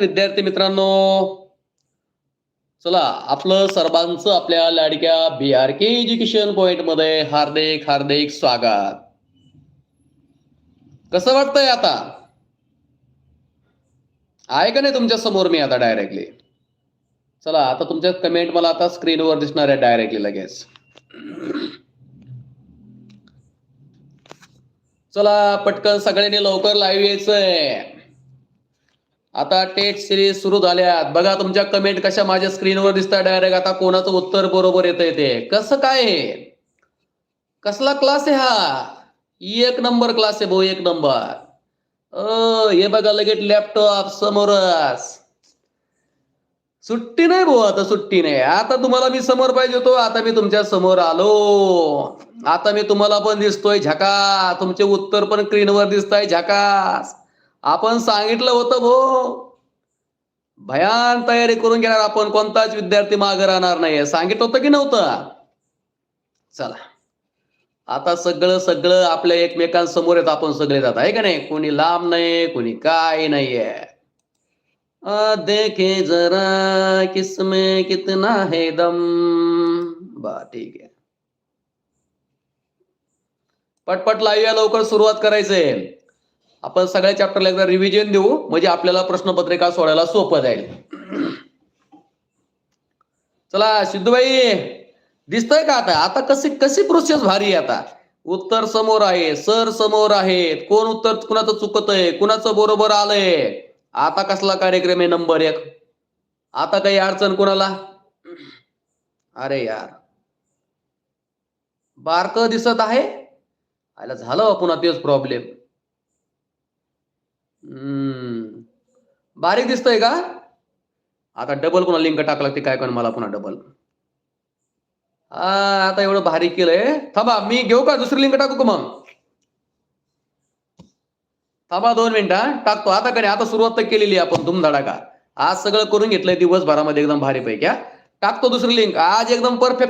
विद्यार्थी मित्रांनो चला आपलं सर्वांचं आपल्या लाडक्या बी आर के एज्युकेशन पॉइंटमध्ये हार्दिक हार्दिक स्वागत. कसं वाटतंय आता? आहे का नाही तुमच्यासमोर मी आता डायरेक्टली चला आता तुमच्या कमेंट मला आता स्क्रीनवर दिसणार आहे डायरेक्टली लगेच. चला पटकन सगळ्यांनी लवकर लाईव्ह यायचंय. आता टेस्ट सिरीज सुरू झाल्यात. बघा तुमच्या कमेंट कशा माझ्या स्क्रीनवर दिसतात डायरेक्ट आता कोणाचं उत्तर बरोबर येतंय ते. कसं काय कसला क्लास आहे हा? E एक नंबर क्लास आहे भाऊ एक नंबर अ हे बघा लगेच लॅपटॉप समोरच. सुट्टी नाही भाऊ आता सुट्टी नाही. आता तुम्हाला मी समोर पाहिजे होतो आता मी तुमच्यासमोर आलो. आता मी तुम्हाला पण दिसतोय झकास. तुमचे उत्तर पण स्क्रीनवर दिसताय झकास. आपण सांगितलं होतं भो. भयान तयारी करून घेणार आपण. कोणताच विद्यार्थी मागे राहणार नाहीये. सांगितलं होतं की नव्हतं? चला. आता सगळं सगळं आपल्या एकमेकांसमोर येत आपण सगळे जात आहे का नाही? कोणी लांब नाही कोणी काय नाहीये. देखे जरा किसमे कितना है दम. बा ठीक आहे. पटपट लावूया लवकर सुरुवात करायचंय. आपण सगळ्या चॅप्टरला एकदा रिव्हिजन देऊ म्हणजे आपल्याला प्रश्नपत्रिका सोडायला सोपं जाईल. चला सिद्धूबाई दिसतंय का आता? आता कशी कशी प्रोसेस भारी आहे आता? उत्तर समोर आहे सर समोर आहेत. कोण उत्तर कुणाचं चुकतंय कुणाचं बरोबर आलंय? आता कसला कार्यक्रम आहे नंबर एक? आता काही अडचण कोणाला? अरे यार. बारक दिसत आहे? आयला झालं पुन्हा तेच प्रॉब्लेम बारीक दिसतोय का? आता डबल कोणा लिंक टाकला ते काय पण मला पुन्हा डबल आता एवढं भारी केलंय. थांबा मी घेऊ का? दुसरी लिंक टाकू का मग? थांबा दोन मिनिटं टाकतो. आता कडे नाही, आता सुरुवात तर केलेली आपण आपण धुमधडाका. आज सगळं करून घेतलंय दिवसभरामध्ये एकदम भारी पैकी टाकतो दुसरी लिंक आज एकदम परफेक्ट